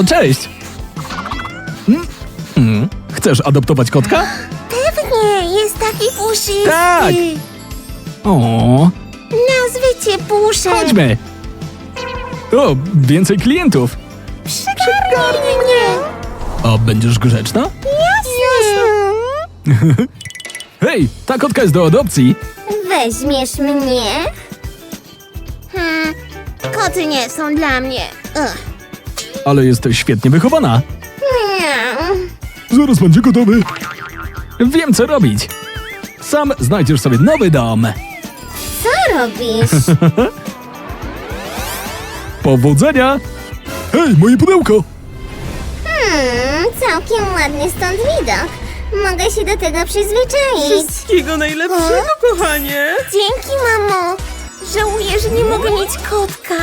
O, cześć! Mm, mm. Chcesz adoptować kotka? Pewnie, jest taki puszysty. Tak. O, Nazwę cię Puszek. chodźmy! O, więcej klientów! Przygarnij mnie. A będziesz grzeczna? Jasne. Hej, ta kotka jest do adopcji! Weźmiesz mnie? Hmm, koty nie są dla mnie. Ugh. Ale jest świetnie wychowana. Zaraz będzie gotowy. Wiem, co robić. Sam znajdziesz sobie nowy dom. Co robisz? Powodzenia! Hej, moje pudełko! Hmm, całkiem ładny stąd widok. Mogę się do tego przyzwyczaić. Wszystkiego najlepszego, kochanie! Dzięki, mamo. Żałuję, że nie mogę mieć kotka.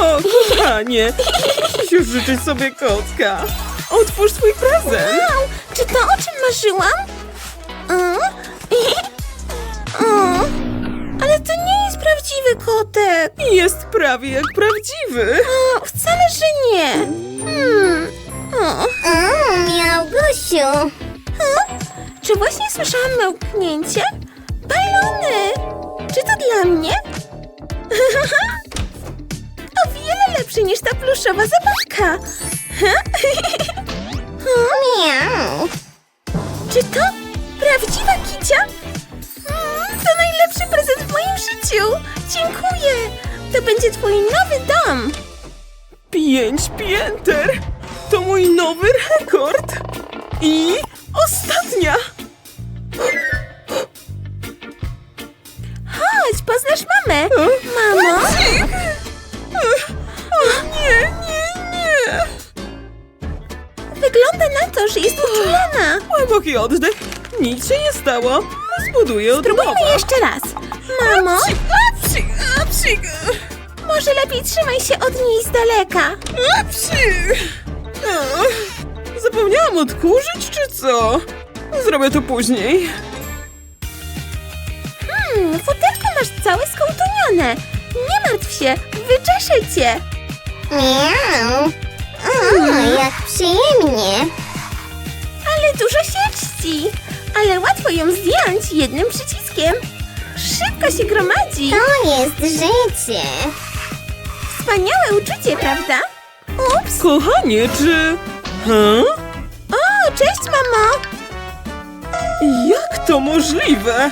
O, kochanie! Musisz już życzyć sobie kotka. Otwórz swój prezent! Wow, czy to o czym marzyłam? O? O, ale to nie jest prawdziwy kotek. Jest prawie jak prawdziwy. O, wcale, że nie. Hmm. O. miał Gosiu. Czy właśnie słyszałam mełknięcie? Balony! Czy to dla mnie? Niż ta pluszowa zabawka. Miau. Czy to prawdziwa kicia? Mm, To najlepszy prezent w moim życiu. Dziękuję. To będzie twój nowy dom. Pięć pięter! To mój nowy rekord! I ostatnia! Chodź, poznasz mamę. O, Mamo? Wygląda na to, że jest uczulona. Głęboki oddech. Nic się nie stało. Zbuduję od Spróbujmy nowa. jeszcze raz. Mamo, Apsik, apsik, apsik, może lepiej trzymaj się od niej z daleka. apsik. Zapomniałam odkurzyć, czy co? Zrobię to później. Hmm, futerko masz całe skołtunione. Nie martw się, wyczeszę cię. Miau. O, jak przyjemnie. Ale dużo sierści. Ale łatwo ją zdjąć jednym przyciskiem. Szybko się gromadzi. To jest życie. Wspaniałe uczucie, prawda? Ups. Kochanie, czy... Huh? O, cześć, mamo. Jak to możliwe?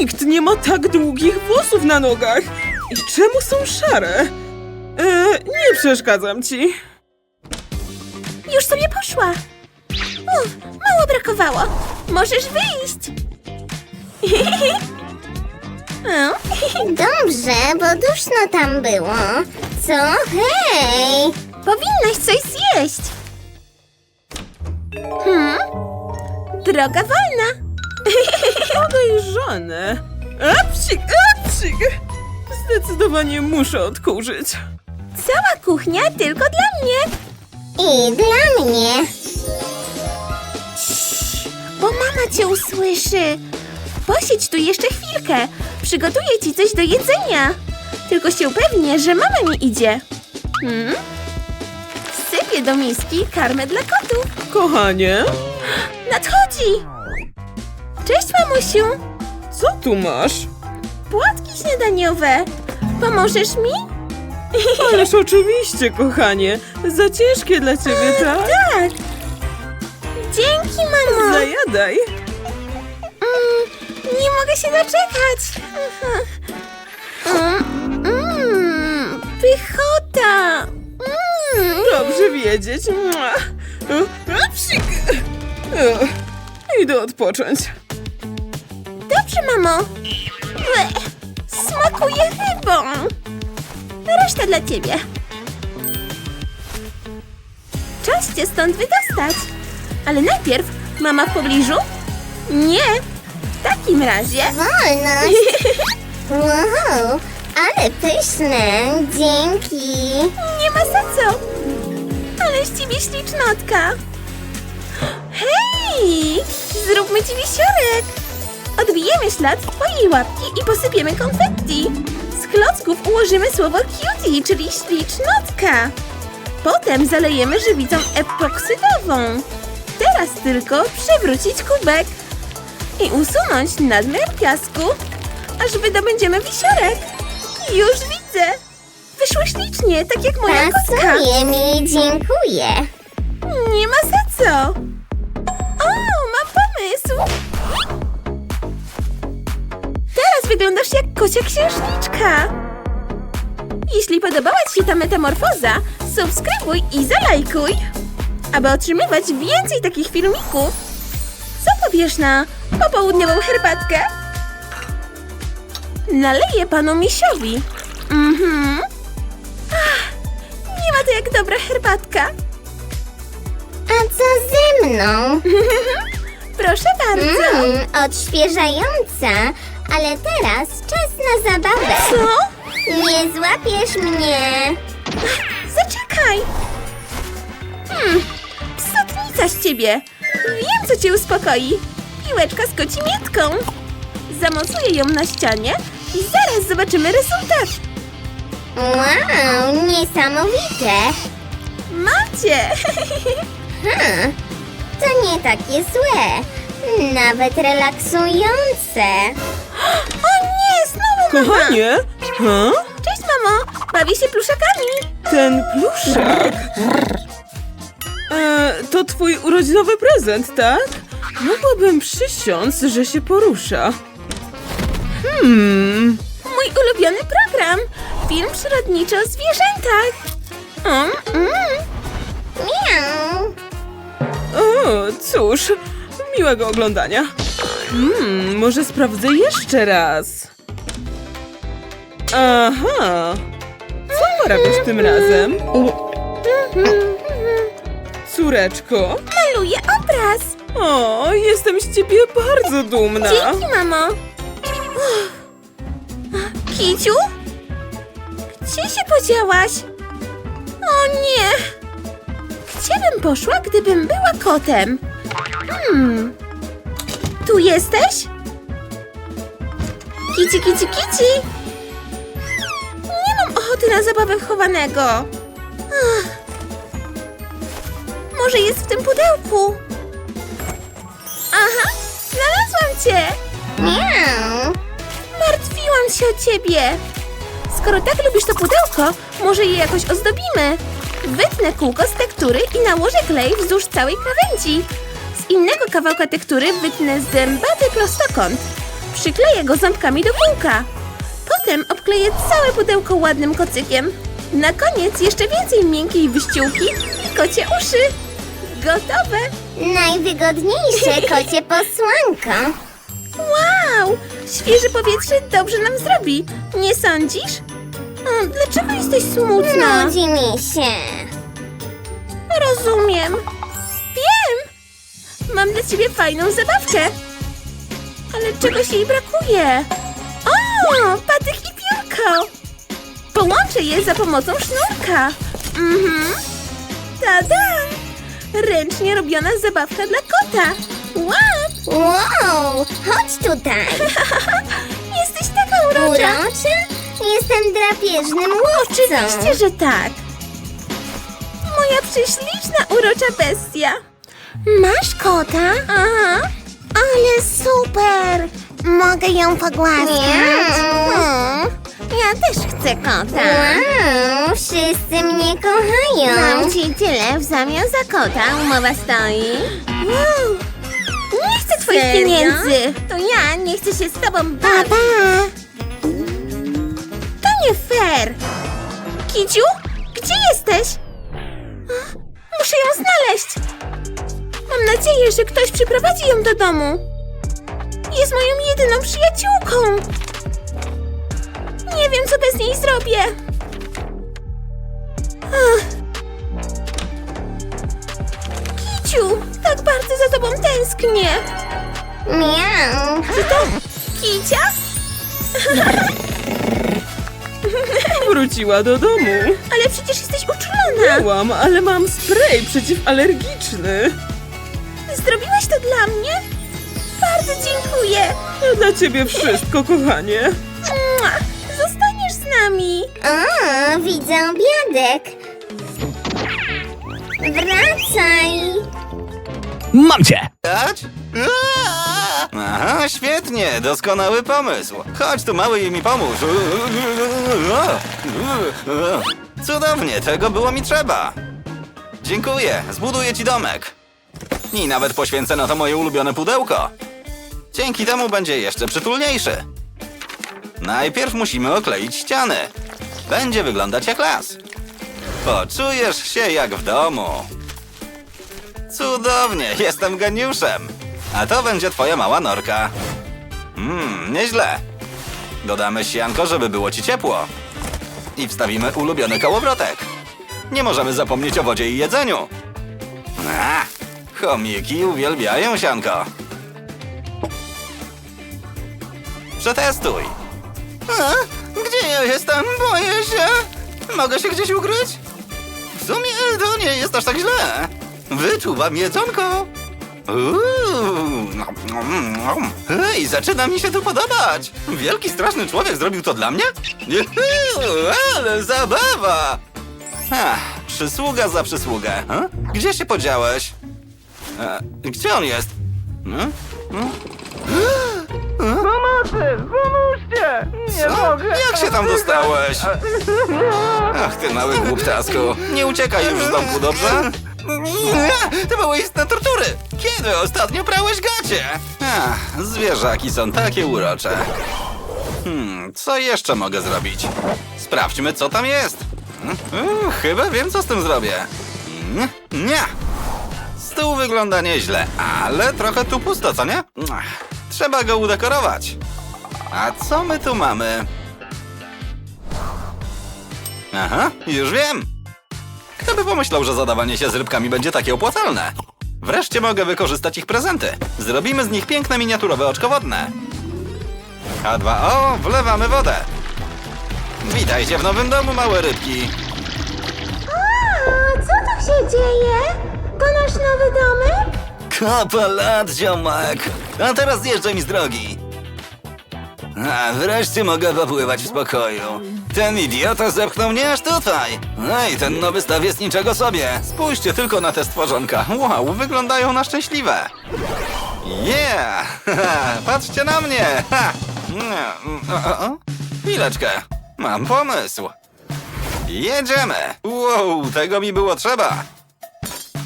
Nikt nie ma tak długich włosów na nogach. I czemu są szare? E, nie przeszkadzam ci. Już sobie poszła. Uf, mało brakowało. Możesz wyjść. Dobrze, bo duszno tam było. Co? Hej! Powinnaś coś zjeść. Hmm? Droga wolna. Podejrzane. Apsik, apsik. Zdecydowanie muszę odkurzyć. Cała kuchnia tylko dla mnie. I dla mnie. Bo mama cię usłyszy. Posiedź tu jeszcze chwilkę. Przygotuję ci coś do jedzenia. Tylko się upewnię, że mama nie idzie. Hmm? Wsypię do miski karmę dla kotów. Kochanie, Nadchodzi! Cześć, mamusiu! co tu masz? Płatki śniadaniowe. Pomożesz mi? Ależ oczywiście, kochanie. Za ciężkie dla ciebie, tak? Tak. Dzięki, mamo. Zajadaj. Mm, nie mogę się doczekać. Mm, mm, pychota. Mm. Dobrze wiedzieć. Mua. O, Idę odpocząć. Dobrze, mamo. Ble, Smakuje rybą. Reszta dla ciebie. Czas cię stąd wydostać. Ale najpierw mama w pobliżu? Nie. W takim razie... Wolność. Wow, ale pyszne. Dzięki. Nie ma za co. Ale z ciebie ślicznotka. Hej! Zróbmy ci wisiorek. Odbijemy ślad z twojej łapki i posypiemy konfetti. Z klocków ułożymy słowo cutie, czyli ślicznotka. Potem zalejemy żywicą epoksydową. Teraz tylko przewrócić kubek i usunąć nadmiar piasku, aż wydobędziemy wisiorek. Już widzę. Wyszło ślicznie, tak jak moja kotka. Pasuje mi, dziękuję. Nie ma za co. O, mam pomysł. Teraz wyglądasz jak kocia księżniczka. Jeśli podobała Ci się ta metamorfoza, subskrybuj i zalajkuj, aby otrzymywać więcej takich filmików. Co powiesz na popołudniową herbatkę? Naleję panu misiowi. Mhm. Ach, nie ma to jak dobra herbatka. A co ze mną? Proszę bardzo. Mmm, odświeżająca. Ale teraz czas na zabawę. Co? Nie złapiesz mnie. Zaczekaj! Psotnica z ciebie. Wiem, co cię uspokoi. Piłeczka z kocimietką. Zamocuję ją na ścianie i zaraz zobaczymy rezultat. Wow, niesamowite. Macie! Hmm, to nie takie złe. Nawet relaksujące. O nie, znowu mama! Kochanie? Ha? Cześć, mamo! Bawię się pluszakami. Ten pluszak. E, to twój urodzinowy prezent, tak? Mogłabym przysiąc, że się porusza. Hmm. Mój ulubiony program. Film przyrodniczy o zwierzętach. Mm, mm. Miau. O, cóż, miłego oglądania. Hmm, może sprawdzę jeszcze raz. Aha. Co porabiasz tym razem? Córeczko? Maluję obraz. O, jestem z ciebie bardzo dumna. Dzięki, mamo. Uff. Kiciu? Gdzie się podziałaś? O nie! Gdzie bym poszła, gdybym była kotem? Hmm. Tu jesteś? Kici, kici, kici! Nie mam ochoty na zabawę chowanego. Ach. Może jest w tym pudełku? Aha, znalazłam cię! Miau. Martwiłam się o ciebie. Skoro tak lubisz to pudełko, może je jakoś ozdobimy. Wytnę kółko z tektury i nałożę klej wzdłuż całej krawędzi. Z innego kawałka tektury wytnę zębaty prostokąt. Przykleję go ząbkami do kółka. Potem obkleję całe pudełko ładnym kocykiem. Na koniec jeszcze więcej miękkiej wyściółki i kocie uszy. Gotowe! Najwygodniejsze kocie posłanko. Wow! Świeże powietrze dobrze nam zrobi. Nie sądzisz? Dlaczego jesteś smutna? Nudzi mi się. Rozumiem. Wiem! Mam dla ciebie fajną zabawkę. Ale czegoś jej brakuje. O! Patyk i piórko. Połączę je za pomocą sznurka. Mhm. Tada! Ręcznie robiona zabawka dla kota. Łap! Wow, chodź tutaj. Jesteś taka urocza. Uroczy? Jestem drapieżnym łowcą. Oczywiście, że tak. Moja prześliczna, urocza bestia. Masz kota? Aha. Ale super! Mogę ją pogłaskać? Hmm. Ja też chcę kota. Wow, wszyscy mnie kochają. Mam ci tyle w zamian za kota. Umowa stoi. Wow. Nie chcę twoich Serio? pieniędzy. To ja nie chcę się z tobą bawić. Papa! To nie fair. Kiciu, gdzie jesteś? Muszę ją znaleźć. Mam nadzieję, że ktoś przyprowadzi ją do domu. Jest moją jedyną przyjaciółką. Nie wiem, co bez niej zrobię. Ach. Kiciu, tak bardzo za tobą tęsknię. Miau! Czy to Kicia? Wróciła do domu. Ale przecież jesteś uczulona. Byłam, ale mam spray przeciwalergiczny. Zrobiłaś to dla mnie? Bardzo dziękuję. Dla ciebie wszystko, kochanie. Nami. O, widzę obiadek. Wracaj. Mam cię! Dać? Aha, świetnie, doskonały pomysł. Chodź tu, mały, i mi pomóż. Cudownie, tego było mi trzeba. Dziękuję, zbuduję ci domek. I nawet poświęcę na to moje ulubione pudełko. Dzięki temu będzie jeszcze przytulniejszy. Najpierw musimy okleić ściany. Będzie wyglądać jak las. Poczujesz się jak w domu. Cudownie, jestem geniuszem. A to będzie twoja mała norka. Mmm, nieźle. Dodamy sianko, żeby było ci ciepło. I wstawimy ulubiony kołowrotek. Nie możemy zapomnieć o wodzie i jedzeniu. A, chomiki uwielbiają sianko. Przetestuj. A, gdzie ja jestem? Boję się. Mogę się gdzieś ukryć? W sumie to nie jest aż tak źle. Wyczuwam jedzonko. Uuu. Hej, zaczyna mi się to podobać. Wielki, straszny człowiek zrobił to dla mnie? Ale zabawa! Ach, przysługa za przysługę. A? Gdzie się podziałeś? E, gdzie on jest? Hmm? Pomocy! Pomóżcie! Nie Co? mogę! Jak się tam dostałeś? Ach, ty mały głuptasku. Nie uciekaj już z domku, dobrze? To były istne tortury. Kiedy ostatnio prałeś gacie? Ach, zwierzaki są takie urocze. Hmm, co jeszcze mogę zrobić? Sprawdźmy, co tam jest. Hmm, chyba wiem, co z tym zrobię. Hmm, Nie. Stół wygląda nieźle, ale trochę tu pusto, co nie? Trzeba go udekorować. A co my tu mamy? Aha, już wiem. Kto by pomyślał, że zadawanie się z rybkami będzie takie opłacalne? Wreszcie mogę wykorzystać ich prezenty. Zrobimy z nich piękne miniaturowe oczko wodne. H2O, wlewamy wodę. Witajcie w nowym domu, małe rybki. Co tu się dzieje? To nasz nowy domek? Kopa lat, ziomek. A teraz zjeżdżaj mi z drogi. A, wreszcie mogę popływać w spokoju. Ten idiota zepchnął mnie aż tutaj. Ej, ten nowy staw jest niczego sobie. Spójrzcie tylko na te stworzonka. Wow, wyglądają na szczęśliwe. Yeah! Patrzcie na mnie! Ha! Chwileczkę. Mam pomysł. Jedziemy! Wow, tego mi było trzeba.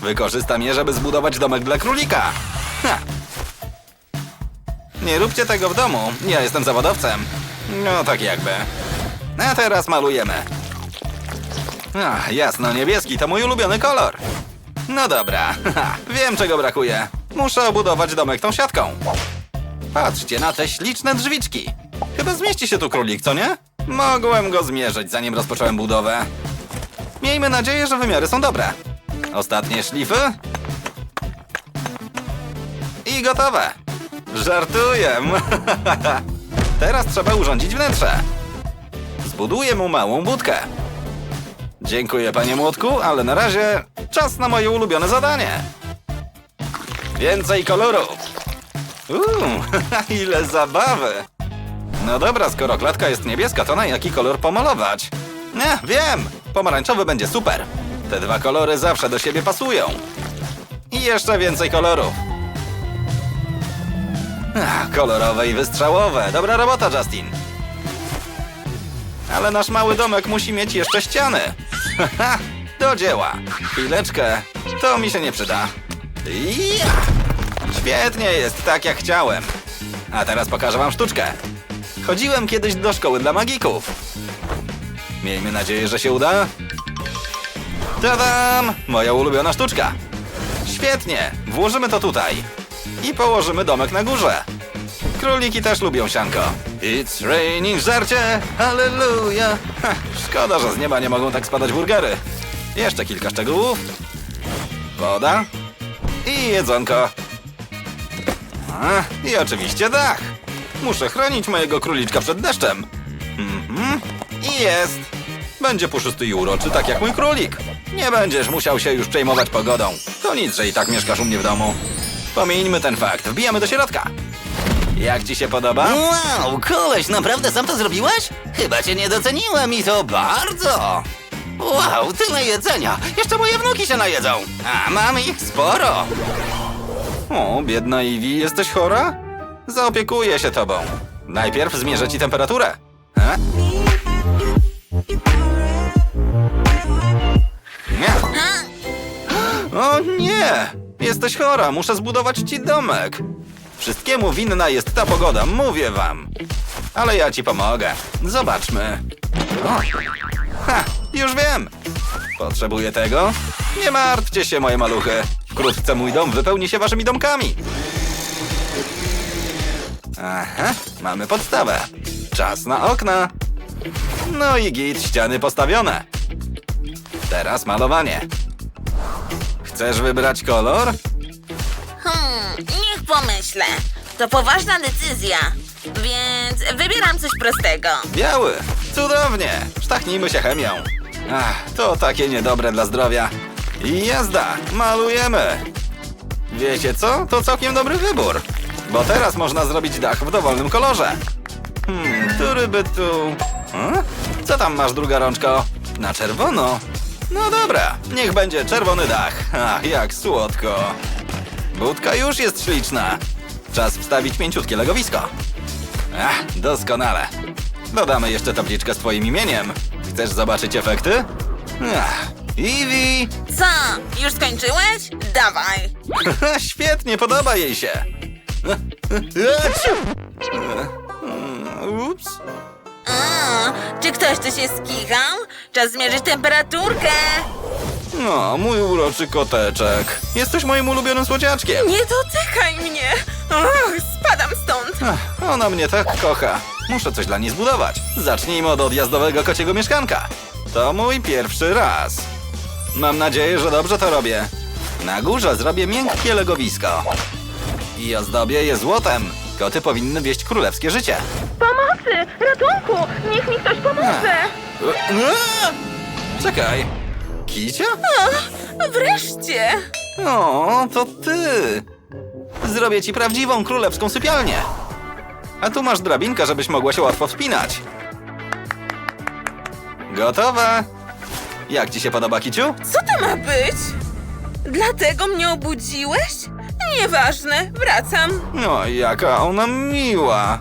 Wykorzystam je, żeby zbudować domek dla królika. Ha. Nie róbcie tego w domu. Ja jestem zawodowcem. No tak jakby. A teraz malujemy. Ach, jasno, niebieski to mój ulubiony kolor. No dobra, wiem czego brakuje. Muszę obudować domek tą siatką. Patrzcie na te śliczne drzwiczki. Chyba zmieści się tu królik, co nie? Mogłem go zmierzyć, zanim rozpocząłem budowę. Miejmy nadzieję, że wymiary są dobre. Ostatnie szlify. I gotowe. Żartuję. Teraz trzeba urządzić wnętrze. Zbuduję mu małą budkę. Dziękuję, panie młotku, ale na razie czas na moje ulubione zadanie. Więcej kolorów. Uuu, ile zabawy. No dobra, skoro klatka jest niebieska, to na jaki kolor pomalować? Nie, wiem. Pomarańczowy będzie super. Te dwa kolory zawsze do siebie pasują. I jeszcze więcej kolorów. Ach, kolorowe i wystrzałowe. Dobra robota, Justin. Ale nasz mały domek musi mieć jeszcze ściany. Haha, do dzieła. Chwileczkę. To mi się nie przyda. Ja! Świetnie jest, tak jak chciałem. A teraz pokażę wam sztuczkę. Chodziłem kiedyś do szkoły dla magików. Miejmy nadzieję, że się uda. Tadam! Moja ulubiona sztuczka. Świetnie, włożymy to tutaj. I położymy domek na górze. Króliki też lubią sianko. It's raining żarcie, halleluja. Ha, szkoda, że z nieba nie mogą tak spadać burgery. Jeszcze kilka szczegółów. Woda. I jedzonko. A, I oczywiście dach. Muszę chronić mojego króliczka przed deszczem. Mhm. I jest. Będzie puszysty i uroczy, tak jak mój królik. Nie będziesz musiał się już przejmować pogodą. To nic, że i tak mieszkasz u mnie w domu. Pomijmy ten fakt. Wbijamy do środka. Jak ci się podoba? Wow, koleś, naprawdę sam to zrobiłeś? Chyba cię nie doceniłem i to bardzo. Wow, tyle jedzenia. Jeszcze moje wnuki się najedzą. A mam ich sporo. O, biedna Iwi, jesteś chora? Zaopiekuję się tobą. Najpierw zmierzę ci temperaturę. E? Nie. O nie! Jesteś chora, muszę zbudować ci domek. Wszystkiemu winna jest ta pogoda, mówię wam. Ale ja ci pomogę. Zobaczmy. O. Ha, już wiem. Potrzebuję tego? Nie martwcie się, moje maluchy. Wkrótce mój dom wypełni się waszymi domkami. Aha, mamy podstawę. Czas na okna. No i git, ściany postawione. Teraz malowanie. Chcesz wybrać kolor? Hmm, niech pomyślę. To poważna decyzja. Więc wybieram coś prostego. Biały. Cudownie. Sztachnijmy się chemią. Ach, to takie niedobre dla zdrowia. I jazda, malujemy. Wiecie co? To całkiem dobry wybór. Bo teraz można zrobić dach w dowolnym kolorze. Hmm, który by tu... Hmm? Co tam masz, druga rączko? Na czerwono? No dobra, niech będzie czerwony dach. Ach, jak słodko. Budka już jest śliczna. Czas wstawić mięciutkie legowisko. Ach, doskonale. Dodamy jeszcze tabliczkę z twoim imieniem. Chcesz zobaczyć efekty? Ach, Iwi! Co? Już skończyłeś? Dawaj. Świetnie, podoba jej się. Ups. A, czy ktoś tu się skichał? Czas zmierzyć temperaturkę. No, mój uroczy koteczek. Jesteś moim ulubionym słodziaczkiem. Nie dotykaj mnie. Och, spadam stąd. Ach, ona mnie tak kocha. Muszę coś dla niej zbudować. Zacznijmy od odjazdowego kociego mieszkanka. To mój pierwszy raz. Mam nadzieję, że dobrze to robię. Na górze zrobię miękkie legowisko. I ozdobię je złotem. Koty powinny wieść królewskie życie. Pomocy! Ratunku! Niech mi ktoś pomoże! E, e! Czekaj. Kicia? Wreszcie! O, to ty. Zrobię ci prawdziwą królewską sypialnię. A tu masz drabinkę, żebyś mogła się łatwo wspinać. Gotowe. Jak ci się podoba, Kiciu? Co to ma być? Dlatego mnie obudziłeś? Nieważne, wracam. No, jaka ona miła.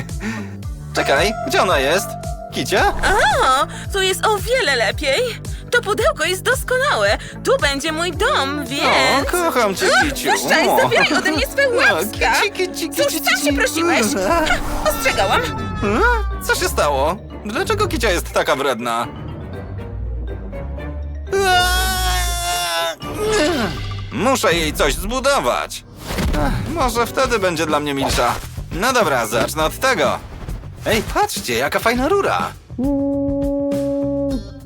Czekaj, gdzie ona jest? Kicia? O, tu jest o wiele lepiej. To pudełko jest doskonałe. Tu będzie mój dom, więc... O, kocham cię, Kiciu. Puszczaj, O. zabieraj ode mnie swoje O, łapska. kici, kici, Cóż, kici, sam kici. się prosiłeś. Ha, Ostrzegałam. E? Co się stało? Dlaczego Kicia jest taka wredna? Muszę jej coś zbudować. Może wtedy będzie dla mnie milsza. No dobra, zacznę od tego. Ej, patrzcie, jaka fajna rura.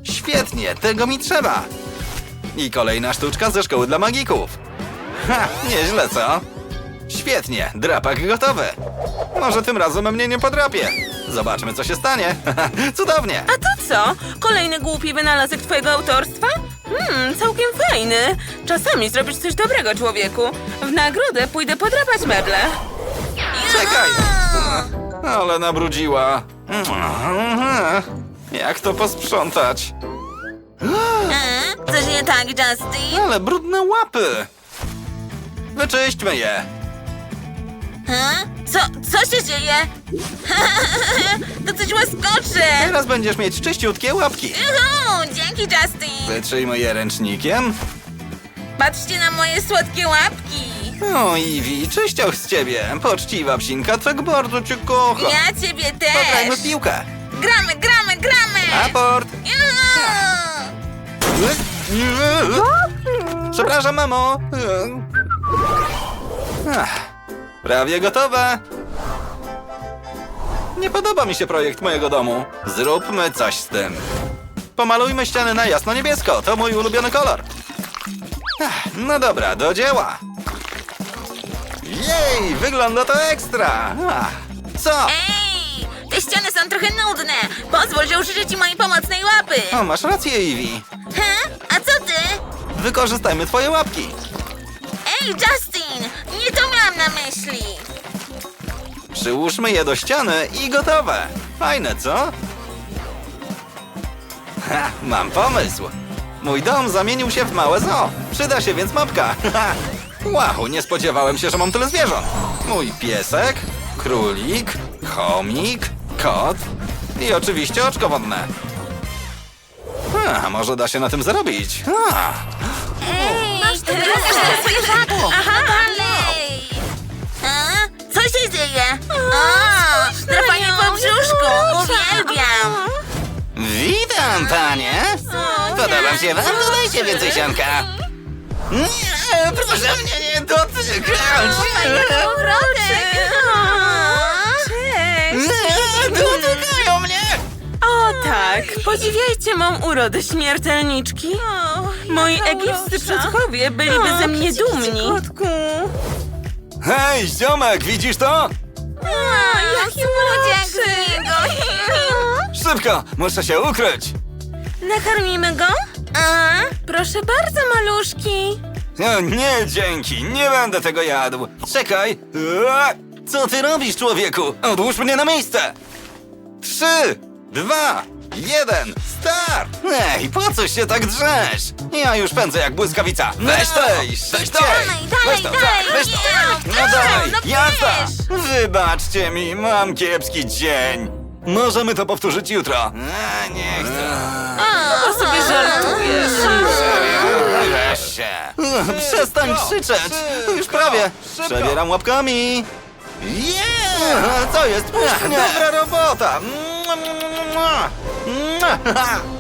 Świetnie, tego mi trzeba. I kolejna sztuczka ze szkoły dla magików. Ha, nieźle, co? Świetnie, drapak gotowy. Może tym razem mnie nie podrapie. Zobaczmy, co się stanie. Cudownie. A to co? Kolejny głupi wynalazek twojego autorstwa? Hmm, całkiem fajny. Czasami zrobisz coś dobrego, człowieku. W nagrodę pójdę podrapać meble. Czekaj. Ale nabrudziła. Jak to posprzątać? E, coś nie tak, Justin? Ale brudne łapy. Wyczyśćmy je. Ha? Co, co się dzieje? to coś łaskocze! Teraz będziesz mieć czyściutkie łapki. Juhu, dzięki, Justin! Wytrzyjmy je ręcznikiem. Patrzcie na moje słodkie łapki! O, Iwi, czyścioch z ciebie. Poczciwa psinka, tak bardzo cię kocha. Ja ciebie Pograjmy też! w piłkę. Gramy, gramy, gramy! Aport. Juhu! Przepraszam, mamo. Ach, prawie gotowe. Nie podoba mi się projekt mojego domu. Zróbmy coś z tym. Pomalujmy ściany na jasno-niebiesko. To mój ulubiony kolor. Ach, no dobra, do dzieła. Jej, wygląda to ekstra. Ach, co? Ej! Te ściany są trochę nudne! Pozwól, że użyję ci mojej pomocnej łapy! O, masz rację, Iwi. Ha? A co ty? Wykorzystajmy twoje łapki. Ej, Justin! Na myśli! Przyłóżmy je do ściany i gotowe. Fajne, co? Ha, mam pomysł. Mój dom zamienił się w małe zoo. Przyda się więc mapka. Wow, nie spodziewałem się, że mam tyle zwierząt. Mój piesek, królik, chomik, kot i oczywiście oczko wodne. A, może da się na tym zarobić. A, Masz tu Aha, dalej! Witam, panie! Podoba się wam? Dodajcie więcej sianka. Nie, proszę mnie nie dotykać! Cześć! Nie, dotykają mnie! O tak, podziwiajcie mą urodę śmiertelniczki. Moi egipscy przodkowie byliby ze mnie dumni. Hej, ziomek, widzisz to? Jaki młodziak z niego! Szybko, muszę się ukryć. Nakarmimy go? A, proszę bardzo, maluszki. O, nie, dzięki, nie będę tego jadł. Czekaj. Ua, Co ty robisz, człowieku? Odłóż mnie na miejsce. Trzy, dwa, jeden, start! Ej, po co się tak drzesz? Ja już pędzę jak błyskawica. Weź to, weź to, Dalej, weź to, dalej, dalej, weź to. nie, No daj, no jazda! Wybaczcie mi, mam kiepski dzień. Możemy to powtórzyć jutro. A, nie chcę. O sobie żartujesz. Weź się. Przestań krzyczeć. Już prawie. Przebieram łapkami. Yeah! Co jest? Puść mnie. Dobra robota. Mua, mua, mua, mua.